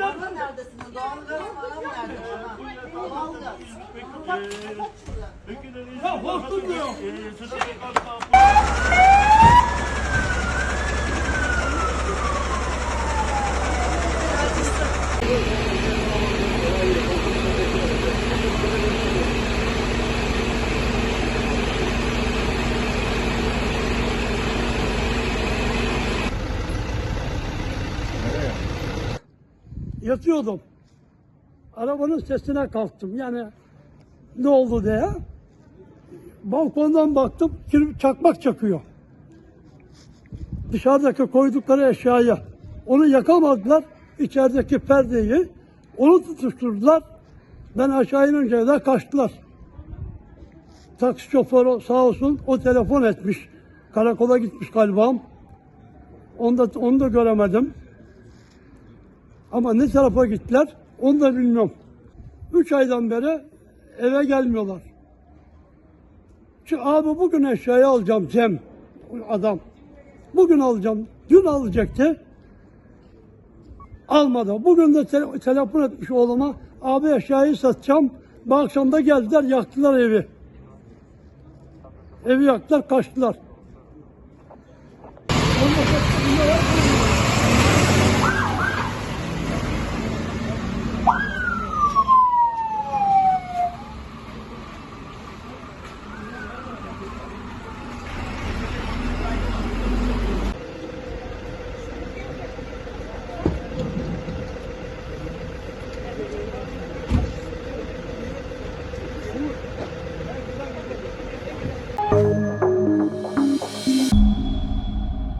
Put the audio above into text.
Bana neredesin? Doğalgaz falan nerede? Doğalgaz. Kapat, kapat şuradan. Ya hortum diyor. Yatıyordum. Arabanın sesine kalktım. Yani ne oldu diye. Balkondan baktım, kir- çakmak çakıyor. Dışarıdaki koydukları eşyaya. Onu yakamadılar, içerideki perdeyi. Onu tutuşturdular. Ben aşağı inince de kaçtılar. Taksi şoförü sağ olsun o telefon etmiş. Karakola gitmiş galiba. Onu da, onu da göremedim. Ama ne tarafa gittiler onu da bilmiyorum. Üç aydan beri eve gelmiyorlar. Şu abi bugün eşyayı alacağım Cem adam. Bugün alacağım. Dün alacaktı. Almadı. Bugün de te telefon etmiş oğluma. Abi eşyayı satacağım. Bu akşam da geldiler yaktılar evi. Evi yaktılar kaçtılar.